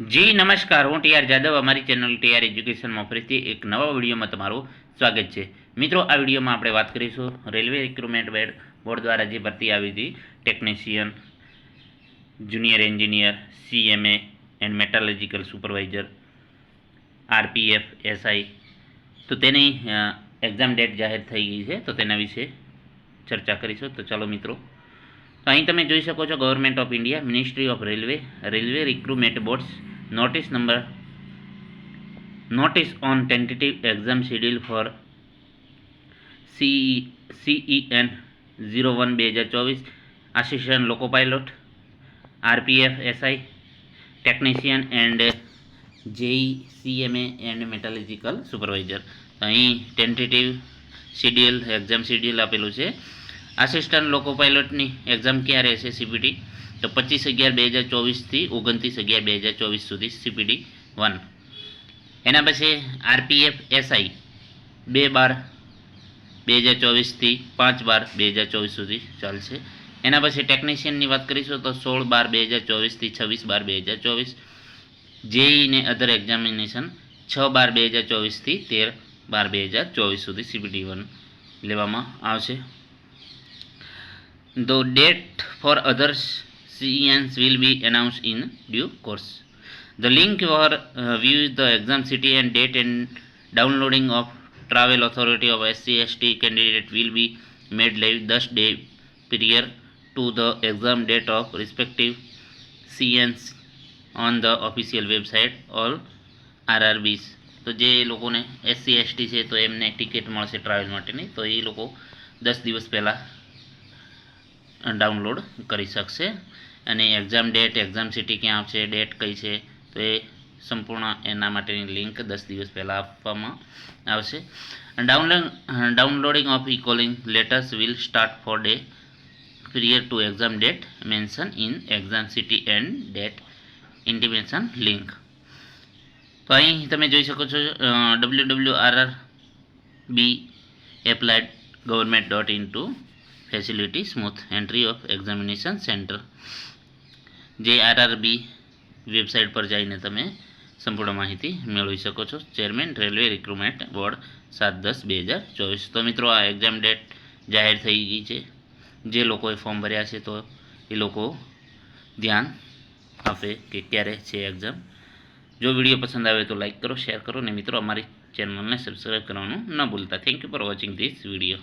જી, નમસ્કાર. હું ટીઆર જાદવ. અમારી ચેનલ ટીઆર એજ્યુકેશનમાં ફરીથી એક નવા વિડીયોમાં તમારું સ્વાગત છે. મિત્રો, આ વિડીયોમાં આપણે વાત કરીશું રેલવે રિક્રુટમેન્ટ બોર્ડ દ્વારા જે ભરતી આવી હતી, technician, junior engineer, CMA and metallurgical supervisor, RPF, SI. તો તેની એક્ઝામ ડેટ જાહેર થઈ ગઈ છે, તો તેના વિશે ચર્ચા કરીશું. તો ચાલો મિત્રો તો અહીં તમે જોઈ શકો છો government of India ministry of railway railway recruitment boards notice number notice on tentative exam schedule for C CEN zero one બે હજાર ચોવીસ assistant loco pilot RPF SI technician and JE CMA and metallurgical supervisor અહીં tentative schedule exam schedule આપેલું છે. Assistant લોકો પાયલોટની exam ક્યાં રહેશે CPT તો પચીસ અગિયાર બે હજાર ચોવીસથી ઓગણત્રીસ અગિયાર બે હજાર ચોવીસ સુધી સીપીટી વન એના પછી આરપીએફ એસઆઈ બે બાર બે હજાર ચોવીસથી પાંચ બાર બે હજાર ચોવીસ સુધી ચાલશે. એના પછી ટેકનિશિયનની વાત કરીશું તો સોળ બાર બે હજાર ચોવીસથી છવ્વીસ બાર બે હજાર ચોવીસ. જેઈને અધર એક્ઝામિનેશન છ બાર બે હજાર ચોવીસથી તેર બાર બે હજાર ચોવીસ સુધી સીપીટી વન લેવામાં આવશે. The date for other CENs will be announced in due course. The link for uh, view the exam city and date and downloading of travel authority of SCST candidate will be made live thus day prior to the exam date of respective CNs on the official website all RRBs તો જે લોકોને SC ST છે તો એમને ticket મળશે travel માટેની તો એ લોકો દસ દિવસ પહેલાં ડાઉનલોડ કરી શકશે. અને એક્ઝામ ડેટ એક્ઝામ સિટી ક્યાં આવશે ડેટ કઈ છે, તો એ સંપૂર્ણ એના માટેની લિંક દસ દિવસ પહેલાં આપવામાં આવશે. Download downloading of e calling letters will start four day prior to exam date mention in exam city and date intimation link. તો અહીં તમે જોઈ શકો છો W W R R B applied government dot in to facility smooth entry of examination centre જે RRB website પર જઈને તમે સંપૂર્ણ માહિતી મેળવી શકો છો. ચેરમેન રેલવે રિક્રુટમેન્ટ બોર્ડ સાત દસ, બે હજાર ચોવીસ. તો મિત્રો, આ એક્ઝામ ડેટ જાહેર થઈ ગઈ છે. જે લોકોએ ફોર્મ ભર્યા છે, તો એ લોકો ધ્યાન આપે કે ક્યારે છે એક્ઝામ જો વીડિયો પસંદ આવે તો લાઇક કરો શેર કરો. ને મિત્રો, અમારી ચેનલને સબસ્ક્રાઈબ કરવાનું ન ભૂલતા. Thank you for watching this video